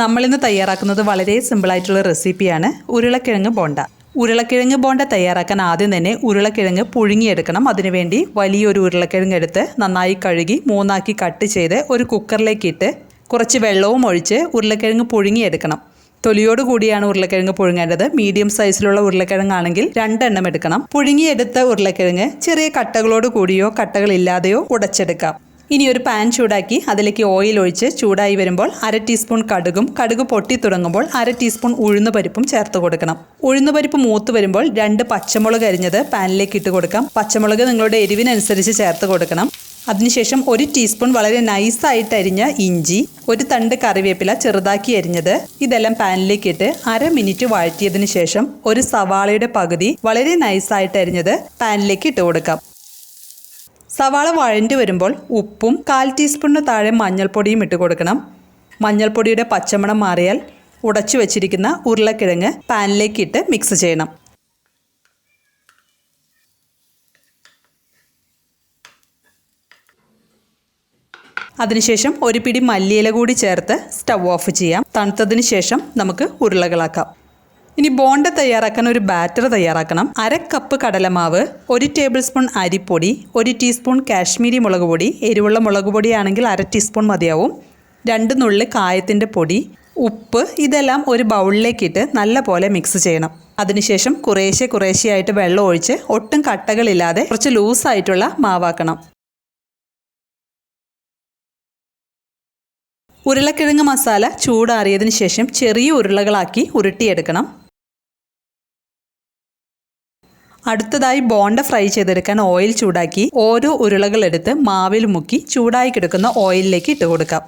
നമ്മളിന്ന് തയ്യാറാക്കുന്നത് വളരെ സിമ്പിളായിട്ടുള്ള റെസിപ്പിയാണ് ഉരുളക്കിഴങ്ങ് ബോണ്ട. ഉരുളക്കിഴങ്ങ് ബോണ്ട തയ്യാറാക്കാൻ ആദ്യം തന്നെ ഉരുളക്കിഴങ്ങ് പുഴുങ്ങിയെടുക്കണം. അതിനുവേണ്ടി വലിയൊരു ഉരുളക്കിഴങ്ങ് എടുത്ത് നന്നായി കഴുകി മൂന്നാക്കി കട്ട് ചെയ്ത് ഒരു കുക്കറിലേക്ക് ഇട്ട് കുറച്ച് വെള്ളവും ഒഴിച്ച് ഉരുളക്കിഴങ്ങ് പുഴുങ്ങിയെടുക്കണം. തൊലിയോട് കൂടിയാണ് ഉരുളക്കിഴങ്ങ് പുഴുങ്ങേണ്ടത്. മീഡിയം സൈസിലുള്ള ഉരുളക്കിഴങ്ങാണെങ്കിൽ രണ്ടെണ്ണം എടുക്കണം. പുഴുങ്ങിയെടുത്ത ഉരുളക്കിഴങ്ങ് ചെറിയ കട്ടകളോട് കൂടിയോ കട്ടകളില്ലാതെയോ ഉടച്ചെടുക്കാം. ഇനി ഒരു പാൻ ചൂടാക്കി അതിലേക്ക് ഓയിൽ ഒഴിച്ച് ചൂടായി വരുമ്പോൾ അര ടീസ്പൂൺ കടുകും കടുക് പൊട്ടി തുടങ്ങുമ്പോൾ അര ടീസ്പൂൺ ഉഴുന്ന പരിപ്പും ചേർത്ത് കൊടുക്കണം. ഉഴുന്ന പരിപ്പ് മൂത്ത് വരുമ്പോൾ രണ്ട് പച്ചമുളക് അരിഞ്ഞത് പാനിലേക്ക് ഇട്ട് കൊടുക്കാം. പച്ചമുളക് നിങ്ങളുടെ എരിവിനനുസരിച്ച് ചേർത്ത് കൊടുക്കണം. അതിനുശേഷം ഒരു ടീസ്പൂൺ വളരെ നൈസായിട്ട് അരിഞ്ഞ ഇഞ്ചി ഒരു തണ്ട് കറിവേപ്പില ചെറുതാക്കി അരിഞ്ഞത് ഇതെല്ലാം പാനിലേക്ക് ഇട്ട് അര മിനിറ്റ് വാഴ്ത്തിയതിനു ശേഷം ഒരു സവാളയുടെ പകുതി വളരെ നൈസായിട്ട് അരിഞ്ഞത് പാനിലേക്ക് ഇട്ട് കൊടുക്കാം. സവാള വഴണ്ടി വരുമ്പോൾ ഉപ്പും കാൽ ടീസ്പൂണിന് താഴെ മഞ്ഞൾപ്പൊടിയും ഇട്ട് കൊടുക്കണം. മഞ്ഞൾപ്പൊടിയുടെ പച്ചമണം മാറിയാൽ ഉടച്ചു വെച്ചിരിക്കുന്ന ഉരുളക്കിഴങ്ങ് പാനിലേക്ക് ഇട്ട് മിക്സ് ചെയ്യണം. അതിനുശേഷം ഒരു പിടി മല്ലിയില കൂടി ചേർത്ത് സ്റ്റവ് ഓഫ് ചെയ്യാം. തണുത്തതിന് ശേഷം നമുക്ക് ഉരുളകളാക്കാം. ഇനി ബോണ്ട തയ്യാറാക്കാൻ ഒരു ബാറ്റർ തയ്യാറാക്കണം. അര കപ്പ് കടലമാവ് ഒരു ടേബിൾ സ്പൂൺ അരിപ്പൊടി ഒരു ടീസ്പൂൺ കാശ്മീരി മുളക് പൊടി എരിവുള്ള മുളക് പൊടിയാണെങ്കിൽ അര ടീസ്പൂൺ മതിയാവും. രണ്ട് നുള്ളി കായത്തിന്റെ പൊടി ഉപ്പ് ഇതെല്ലാം ഒരു ബൗളിലേക്കിട്ട് നല്ല പോലെ മിക്സ് ചെയ്യണം. അതിനുശേഷം കുറേശ്ശെ കുറേശ്ശെയായിട്ട് വെള്ളം ഒഴിച്ച് ഒട്ടും കട്ടകളില്ലാതെ കുറച്ച് ലൂസായിട്ടുള്ള മാവാക്കണം. ഉരുളക്കിഴങ്ങ് മസാല ചൂടാറിയതിന് ശേഷം ചെറിയ ഉരുളകളാക്കി ഉരുട്ടിയെടുക്കണം. അടുത്തതായി ബോണ്ട ഫ്രൈ ചെയ്തെടുക്കാൻ ഓയിൽ ചൂടാക്കി ഓരോ ഉരുളകളെടുത്ത് മാവിൽ മുക്കി ചൂടായി കിടക്കുന്ന ഓയിലിലേക്ക് ഇട്ട് കൊടുക്കാം.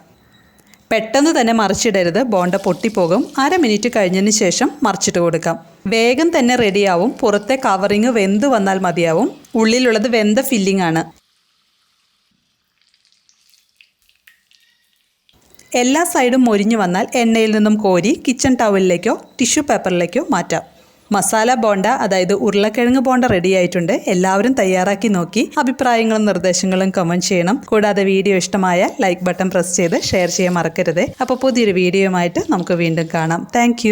പെട്ടെന്ന് തന്നെ മറിച്ചിടരുത്. ബോണ്ട പൊട്ടിപ്പോകും. അര മിനിറ്റ് കഴിഞ്ഞതിന് ശേഷം മറിച്ചിട്ട് കൊടുക്കാം. വേഗം തന്നെ റെഡിയാവും. പുറത്തെ കവറിങ് വെന്ത് വന്നാൽ മതിയാവും. ഉള്ളിലുള്ളത് വെന്ത ഫില്ലിംഗ് ആണ്. എല്ലാ സൈഡും മൊരിഞ്ഞു വന്നാൽ എണ്ണയിൽ നിന്നും കോരി കിച്ചൺ ടവലിലേക്കോ ടിഷ്യൂ പേപ്പറിലേക്കോ മാറ്റാം. മസാല ബോണ്ട അതായത് ഉരുളക്കിഴങ്ങ് ബോണ്ട റെഡി ആയിട്ടുണ്ട്. എല്ലാവരും തയ്യാറാക്കി നോക്കി. അഭിപ്രായങ്ങളും നിർദ്ദേശങ്ങളും കമന്റ് ചെയ്യണം. കൂടാതെ വീഡിയോ ഇഷ്ടമായ ലൈക്ക് ബട്ടൺ പ്രസ് ചെയ്ത് ഷെയർ ചെയ്യാൻ മറക്കരുത്. അപ്പോൾ പുതിയൊരു വീഡിയോയുമായിട്ട് നമുക്ക് വീണ്ടും കാണാം. താങ്ക്